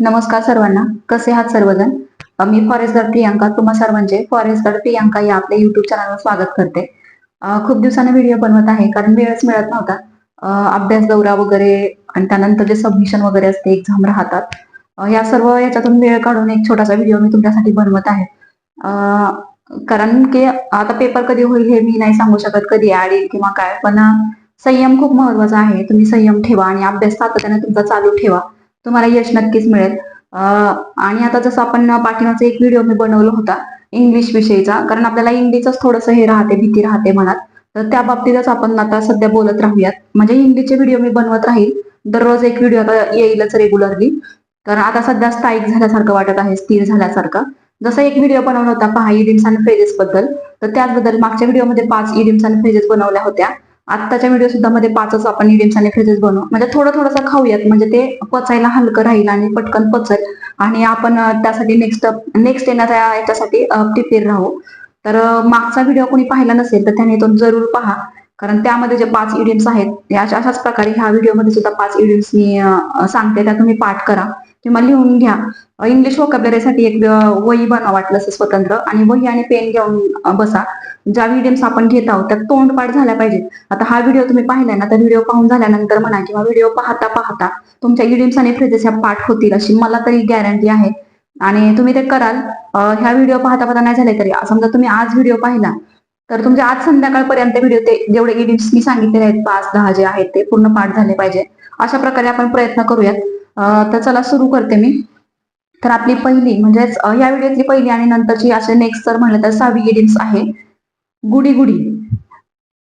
नमस्कार सर्वांना. कसे आहात सर्वजण? मी फॉरेस्ट गार्ड प्रियांका. तुम्हा सर्वांचे फॉरेस्ट गार्ड प्रियांका या आपल्या युट्यूब चॅनलवर स्वागत करते. खूप दिवसाने व्हिडिओ बनवत आहे कारण वेळच मिळत नव्हता. अभ्यास दौरा वगैरे आणि त्यानंतर जे सबमिशन वगैरे असते एक्झाम राहतात. या सर्व याच्यातून वेळ काढून एक छोटासा व्हिडिओ मी तुमच्यासाठी बनवत आहे. कारण की आता पेपर कधी होईल हे मी नाही सांगू शकत कधी ऍड येईल किंवा काय. पण संयम खूप महत्त्वाचा आहे. तुम्ही संयम ठेवा आणि अभ्यास सातत्याने तुमचा चालू ठेवा. तुम्हाला यश नक्कीच मिळेल. आणि आता जसं आपण पाठीमागचा एक व्हिडिओ मी बनवला होता इंग्लिश विषयीचा कारण आपल्याला इंग्लिशच थोडंसं हे राहते भीती राहते मनात. तर त्या बाबतीतच आपण आता सध्या बोलत राहूयात. म्हणजे इंग्लिशचे व्हिडिओ मी बनवत राहील. दररोज एक व्हिडिओ आता येईलच रेग्युलरली कारण आता सध्या स्थायिक झाल्यासारखं वाटत आहे स्थिर झाल्यासारखं. जसा एक व्हिडिओ बनवला होता पहा इडिम्स आणि फ्रेजेस बद्दल. तर त्याचबद्दल मागच्या व्हिडिओमध्ये पाच इडिम्स आणि फ्रेजेस बनवल्या होत्या. आत्ताच्या व्हिडिओ सुद्धा मध्ये पाचच आपण इडियम्स आणि फ्रेजेस बनवू. म्हणजे थोडं थोडंसं खाऊयात. म्हणजे ते पचायला हलकं राहील आणि पटकन पचेल. आणि आपण त्यासाठी नेक्स्ट नेक्स्ट येणाऱ्या याच्यासाठी प्रिपेअर राहू. तर मागचा व्हिडिओ कोणी पाहिला नसेल तर त्याने तो जरूर पहा. कारण त्यामध्ये जे पाच इडियम्स आहेत अशा- अशाच प्रकारे ह्या व्हिडिओमध्ये सुद्धा पाच इडियम्स मी सांगते. त्या तुम्ही पाठ करा. किंवा लिहून घ्या. इंग्लिश वोकॅबलरीसाठी एक वही बनवा वाटलं असं स्वतंत्र. आणि वही आणि पेन घेऊन बसा. ज्या इडियम्स आपण घेत आहोत त्यात तोंडपाठ झाल्या पाहिजे आता हा व्हिडिओ तुम्ही पाहिलाय ना तर व्हिडिओ पाहून झाल्यानंतर म्हणा किंवा व्हिडिओ पाहता पाहता तुमच्या इडियम्स आणि फ्रेजेस ह्या पाठ होतील अशी मला तरी गॅरंटी आहे. आणि तुम्ही ते कराल. ह्या व्हिडिओ पाहता पाहता नाही झाले तरी समजा तुम्ही आज व्हिडिओ पाहिला तर तुमच्या आज संध्याकाळपर्यंत व्हिडिओ ते जेवढे इडियम्स मी सांगितलेले आहेत पाच दहा जे आहेत ते पूर्ण पाठ झाले पाहिजे. अशा प्रकारे आपण प्रयत्न करूयात. तर चला सुरू करते मी. तर आपली पहिली म्हणजेच या व्हिडिओतली पहिली आणि नंतरची असे नेक्स्ट जर म्हणलं तर सहावी इडियम्स आहे. Goody goody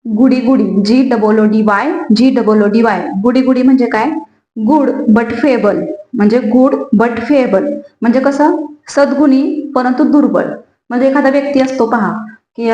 goody goody G double O D Y G double O D Y goody goody म्हणजे काय? गुड बट फेबल म्हणजे गुड बट फेबल म्हणजे कसं? सद्गुणी परंतु दुर्बल. म्हणजे एखादा व्यक्ती असतो पहा. की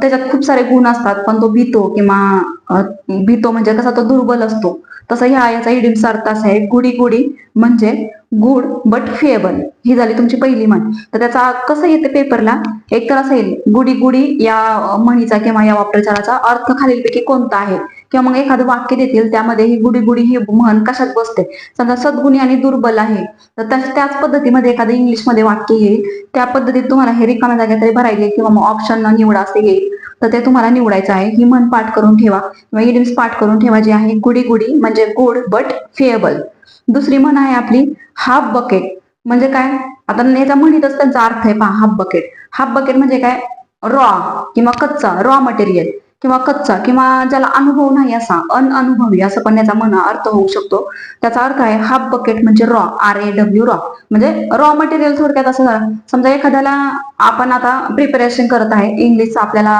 त्याच्यात खूप सारे गुण असतात पण तो भीतो किंवा भीतो म्हणजे कसा तो दुर्बल असतो. तसं ह्या याचा इडिमचा अर्थ असा आहे गुडी गुडी म्हणजे गुड बट फेबल ही झाली तुमची पहिली म्हण. तर त्याचा कसं येते पेपरला? एक तर असेल येईल गुडी गुडी या म्हणीचा किंवा या वाप्रचाराचा अर्थ खालीलपैकी कोणता आहे? किंवा मग एखादं वाक्य देतील त्यामध्ये ही गुडी गुडी ही म्हण कशात बसते? समजा सद्गुणी आणि दुर्बल आहे तर त्याच त्याच पद्धतीमध्ये एखादं इंग्लिशमध्ये वाक्य येईल. त्या पद्धतीत तुम्हाला हे रिकाम्या जागा तरी भरायचे किंवा मग ऑप्शन निवडा असे येईल. तर ते तुम्हाला निवडायचं आहे. ही म्हण पाठ करून ठेवा. किंवा इडिम्स पाठ करून ठेवा जी आहे गुडी गुडी म्हणजे गुड बट फेअबल दुसरी म्हण आहे आपली हाफ बकेट म्हणजे काय? आता याचा म्हणीतच त्यांचा अर्थ आहे पहा हाफ बकेट हाफ बकेट म्हणजे काय? रॉ किंवा कच्चा रॉ मटेरियल किंवा कच्चा किंवा ज्याला अनुभव नाही असा अनअनुभवी असं पण याचा म्हणा अर्थ होऊ शकतो. त्याचा अर्थ आहे हाफ बकेट म्हणजे raw R A W raw म्हणजे रॉ मटेरियल थोडक्यात असं झालं. समजा एखाद्याला आपण आता प्रिपरेशन करत आहे इंग्लिशचं आपल्याला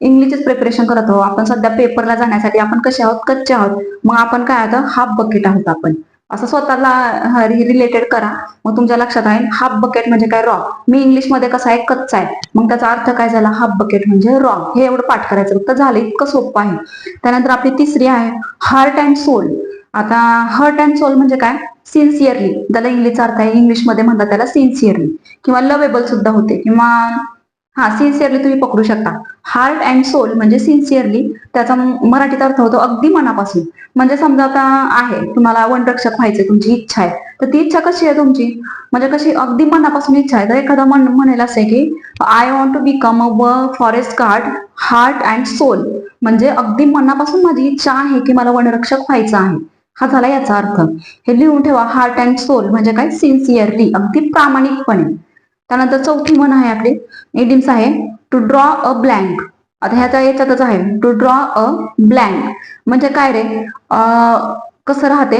इंग्लिशच प्रिपरेशन करत आहोत. आपण सध्या पेपरला जाण्यासाठी आपण कसे आहोत? कच्चे आहोत. मग आपण काय आता हाफ बकेट आहोत आपण. असं स्वतःला रिलेटेड करा. मग तुमच्या लक्षात आहे हाफ बकेट म्हणजे काय रॉ मी इंग्लिशमध्ये कसा आहे कच्चा आहे. मग त्याचा अर्थ काय झाला? हाफ बकेट म्हणजे रॉ हे एवढं पाठ करायचं. फक्त झालं इतकं सोपं आहे. त्यानंतर आपली तिसरी आहे हार्ट अँड सोल आता हर्ट अँड सोल म्हणजे काय? सिन्सिअरली त्याला इंग्लिशचा अर्थ आहे इंग्लिशमध्ये म्हणतात त्याला सिन्सिअरली किंवा लवेबल सुद्धा होते. किंवा हा सिन्सिअरली तुम्ही पकडू शकता. हार्ट अँड सोल म्हणजे सिन्सिअरली त्याचा मराठीत अर्थ होतो अगदी मनापासून. म्हणजे समजा आता आहे तुम्हाला वनरक्षक व्हायचे तुमची इच्छा आहे. तर ती इच्छा कशी आहे तुमची? म्हणजे कशी अगदी मनापासून इच्छा आहे. तर एखादा म्हण म्हणेल असे की I want to become a व forest guard heart and soul म्हणजे अगदी मनापासून माझी इच्छा आहे की मला वनरक्षक व्हायचं आहे. हा झाला याचा अर्थ. हे लिहून ठेवा हार्ट अँड सोल म्हणजे काय? सिन्सिअरली अगदी प्रामाणिकपणे. त्यानंतर चौथी म्हण आहे आपली. इडिम्स आहे टू ड्रॉ अ ब्लँक आता ह्याचा याच्यातच आहे. टू ड्रॉ अ ब्लँक म्हणजे काय रे? कसं राहते?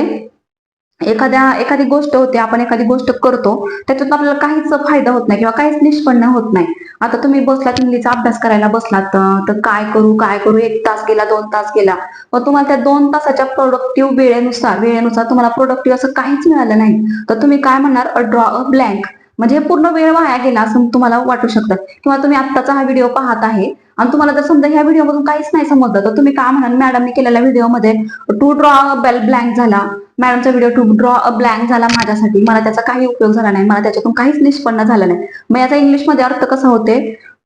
एखाद्या एखादी गोष्ट होते आपण एखादी गोष्ट करतो त्याच्यातून आपल्याला काहीच फायदा होत नाही किंवा काहीच निष्पन्न होत नाही. आता तुम्ही बसलात इंग्लिशचा अभ्यास करायला बसलात तर काय करू काय करू? एक तास गेला दोन तास गेला. मग तुम्हाला त्या दोन तासाच्या प्रोडक्टिव्ह वेळेनुसार वेळेनुसार तुम्हाला प्रोडक्टिव्ह असं काहीच मिळालं नाही. तर तुम्ही काय म्हणणार? ड्रॉ अ ब्लँक म्हणजे हे पूर्ण वेळ वाया गेला असं तुम्हाला वाटू शकतं. किंवा तुम्ही आत्ताचा हा व्हिडिओ पाहत आहे आणि तुम्हाला जर समजा ह्या व्हिडिओमधून काहीच नाही समजलं तर तुम्ही काय म्हणाल? मॅडमने केलेल्या व्हिडिओमध्ये to draw a bell blank झाला. मॅडमचा video to draw a blank झाला माझ्यासाठी. मला त्याचा काही उपयोग झाला नाही. मला त्याच्यातून काहीच निष्पन्न झालं नाही. मग याचा इंग्लिशमध्ये अर्थ कसा होते?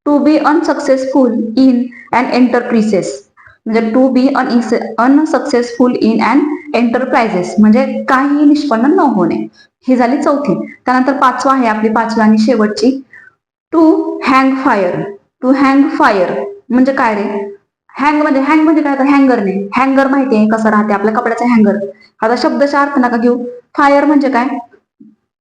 To be unsuccessful in and enterprises म्हणजे to be un unsuccessful in and enterprises म्हणजे काही निष्पन्न न होणे. ही झाली चौथी. त्यानंतर पाचवा आहे आपली पाचवी आणि शेवटची. To hang fire to hang fire म्हणजे काय रे? हँग म्हणजे हँग म्हणजे काय? तर हँगर नाही हँगर माहिती आहे कसं राहते? आपल्या कपड्याचा हँगर आता शब्दशा अर्थ नका घेऊ. फायर म्हणजे काय?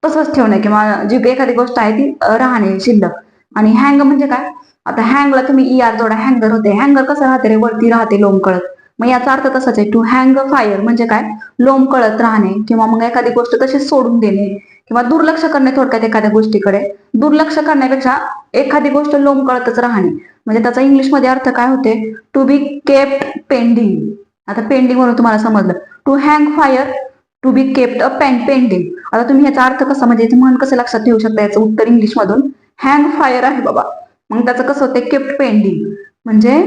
तसंच ठेवणे किंवा जी एखादी गोष्ट आहे ती राहणे शिल्लक. आणि हँग म्हणजे काय? आता हँगला तुम्ही ई आर जोडा. हँगर होते. हँगर कसं राहते रे? वरती राहते लोंबकळत. मग याचा अर्थ तसाच आहे टू हँग फायर म्हणजे काय? लोम कळत राहणे किंवा मग एखादी गोष्ट तशीच सोडून देणे किंवा दुर्लक्ष करणे थोडक्यात एखाद्या गोष्टीकडे. दुर्लक्ष करण्यापेक्षा एखादी गोष्ट लोम कळतच राहणे. म्हणजे त्याचा इंग्लिशमध्ये अर्थ काय होते? टू बी केप्ट पेंडिंग आता पेंडिंग वरून तुम्हाला समजलं. To hang fire to be kept a pen pending आता तुम्ही याचा अर्थ कसा? म्हणजे याचं म्हण कसं लक्षात ठेवू शकता? याचं उत्तर इंग्लिशमधून हँग फायर आहे बाबा. मग त्याचं कसं होतं? केप्ट पेंडिंग म्हणजे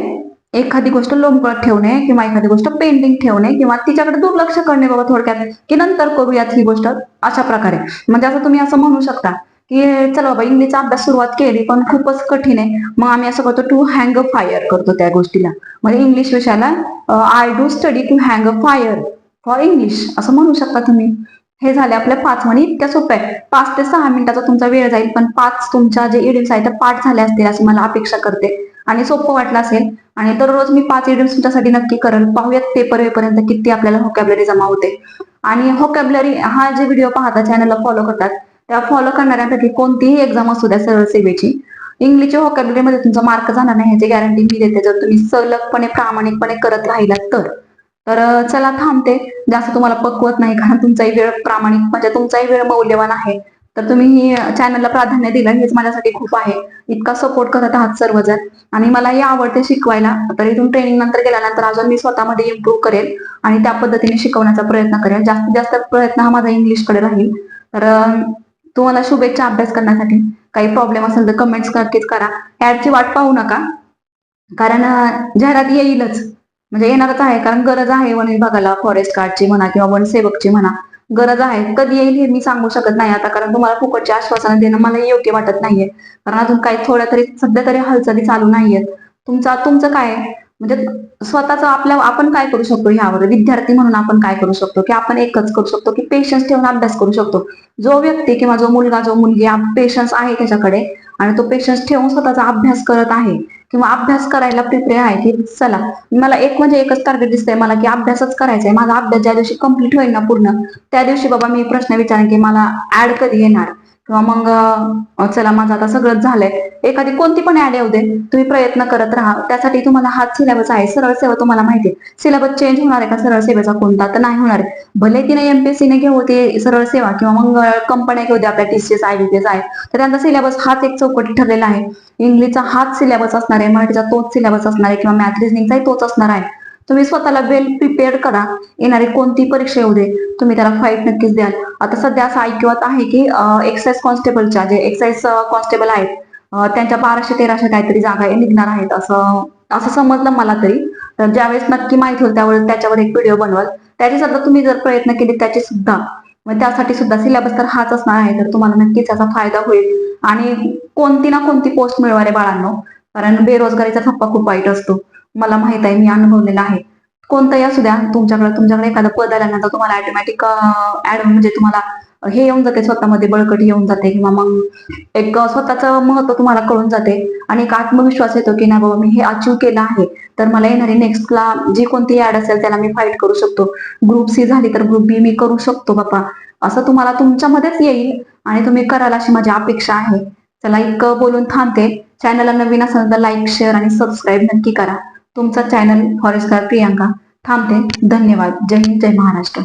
एखादी गोष्ट लोंबकळत ठेवणे किंवा एखादी गोष्ट पेंडिंग ठेवणे किंवा तिच्याकडे दुर्लक्ष करणे बाबा थोडक्यात की नंतर करूयात ही गोष्ट अशा प्रकारे. म्हणजे असं तुम्ही असं म्हणू शकता की चला बाबा इंग्लिशचा अभ्यास सुरुवात केली पण खूपच कठीण आहे. मग आम्ही असं करतो टू हँग फायर करतो त्या गोष्टीला. म्हणजे इंग्लिश विषयाला I do study to hang fire for English असं म्हणू शकता तुम्ही. हे झाले आपल्या पाच म्हणी इतक्या सोप्या आहे पाच ते सहा मिनिटाचा तुमचा वेळ जाईल पण पाच तुमच्या जे इडियम्स आहेत त्या पाठ झाले असतील असं मला अपेक्षा करते. आणि सोपं वाटलं असेल. आणि दररोज मी पाच इडियम्स तुमच्यासाठी नक्की करेल. पाहूयात पेपर येईपर्यंत किती आपल्याला होकॅबलरी जमा होते. आणि व्होकॅबलरी हा जे व्हिडिओ पाहता चॅनलला फॉलो करतात त्या फॉलो करणाऱ्यांसाठी कोणतीही एक्झाम असू द्या सरळ सेवेची इंग्लिशच्या व्होकॅबलरी मध्ये तुमचा मार्क जाणार नाही ह्याची गॅरंटी मी देते. जर तुम्ही सलगपणे प्रामाणिकपणे करत राहिलात तर. तर चला थांबते. जास्त तुम्हाला पकवत नाही कारण तुमचाही वेळ प्रामाणिक म्हणजे तुमचाही वेळ मौल्यवान आहे. तर तुम्ही चॅनलला प्राधान्य दिलं हेच माझ्यासाठी खूप आहे. इतका सपोर्ट करत आहात सर्वजण. आणि मलाही आवडते शिकवायला. तर इथून ट्रेनिंग नंतर गेल्यानंतर अजून मी स्वतःमध्ये इम्प्रूव्ह करेल आणि त्या पद्धतीने शिकवण्याचा प्रयत्न करेल. जास्तीत जास्त प्रयत्न हा माझा इंग्लिशकडे राहील. तर तुम्हाला शुभेच्छा अभ्यास करण्यासाठी. काही प्रॉब्लेम असेल तर कमेंट्स नक्कीच करा. ऍडची वाट पाहू नका. कारण जाहिरात येईलच. म्हणजे येणारच आहे. कारण गरज आहे वन विभागाला फॉरेस्ट गार्डची म्हणा किंवा वन सेवकची म्हणा. गरज आहे. कधी येईल हे मी सांगू शकत नाही आता कारण तुम्हाला फुकटचे आश्वासन देणं मला योग्य वाटत नाहीये. कारण अजून काही थोड्या तरी सध्या तरी हालचाली चालू नाहीयेत. तुमचा तुमचं काय म्हणजे स्वतःच आपल्या आपण काय करू शकतो ह्यावर? विद्यार्थी म्हणून आपण काय करू शकतो? की आपण एकच करू शकतो? की पेशन्स ठेवून अभ्यास करू शकतो? जो व्यक्ती किंवा जो मुलगा जो मुलगी पेशन्स आहे त्याच्याकडे. आणि तो पेशन्स ठेवून स्वतःचा अभ्यास करत आहे. किंवा अभ्यास करायला प्रिपेअर आहे की चला मला एक म्हणजे एकच टार्गेट दिसतंय मला की अभ्यासच करायचा आहे माझा अभ्यास ज्या दिवशी कंप्लीट होईल ना पूर्ण त्या दिवशी बाबा मी प्रश्न विचारेन की मला ऍड कधी येणार? किंवा मग चला माझं आता सगळंच झालंय. एखादी कोणती पण ऍड येऊ दे. तुम्ही प्रयत्न करत राहा. त्यासाठी तुम्हाला हाच सिलेबस आहे. सरळ सेवा तुम्हाला माहिती आहे. सिलेबस चेंज होणार आहे का? सरळ सेवेचा कोणता? तर नाही होणार आहे. भले तिने एमपीएससीने घेऊ ते सरळ सेवा किंवा मग कंपन्या घेऊ द्या आपल्या टीसीएस आयबीपीएस आहे. तर त्यांचा सिलेबस हाच एक चौकटी ठरलेला आहे. इंग्लिशचा हाच सिलेबस असणार आहे. मराठीचा तोच सिलेबस असणार आहे. किंवा मॅथ रिजनिंगचाही तोच असणार आहे. तुम्ही स्वतःला वेल प्रिपेअर्ड करा. येणारी कोणती परीक्षा येऊ दे. तुम्ही त्याला फाईट नक्कीच द्याल. आता सध्या असं ऐकवत आहे की एक्साईज कॉन्स्टेबलच्या जे एक्साईज कॉन्स्टेबल आहेत त्यांच्या बाराशे तेराशे काहीतरी जागा निघणार आहेत असं असं समजलं मला तरी. तर ज्यावेळेस नक्की माहिती होईल त्यावेळेस त्याच्यावर एक व्हिडिओ बनवाल. त्याचे सुद्धा तुम्ही जर प्रयत्न केले त्याचे सुद्धा मग त्यासाठी सुद्धा सिलेबस तर हाच असणार आहे. तर तुम्हाला नक्कीच त्याचा फायदा होईल. आणि कोणती ना कोणती पोस्ट मिळवा रे बाळांनो. कारण बेरोजगारीचा थप्पा खूप वाईट असतो. मला माहीत आहे मी अनुभवलेला आहे. कोणताही असू द्या तुमच्याकडे तुमच्याकडे एखादं पद आल्यानंतर तुम्हाला ऑटोमॅटिक ऍड म्हणजे तुम्हाला हे येऊन जाते स्वतःमध्ये बळकट येऊन जाते किंवा मग एक स्वतःचं महत्त्व तुम्हाला कळून जाते आणि एक आत्मविश्वास येतो की नाही बाबा मी हे अचीव केलं आहे. तर मला येणारी नेक्स्टला जी कोणती ऍड असेल त्याला मी फाईट करू शकतो. ग्रुप सी झाली तर ग्रुप बी मी करू शकतो बाबा. असं तुम्हाला तुमच्यामध्येच येईल आणि तुम्ही कराल अशी माझी अपेक्षा आहे. चला एक बोलून थांबते. चॅनलला नवीन असेल तर लाईक शेअर आणि सबस्क्राईब नक्की करा. तुमचा चॅनल फॉरेस्टर प्रियांका थांबते. धन्यवाद. जय हिंद जय महाराष्ट्र.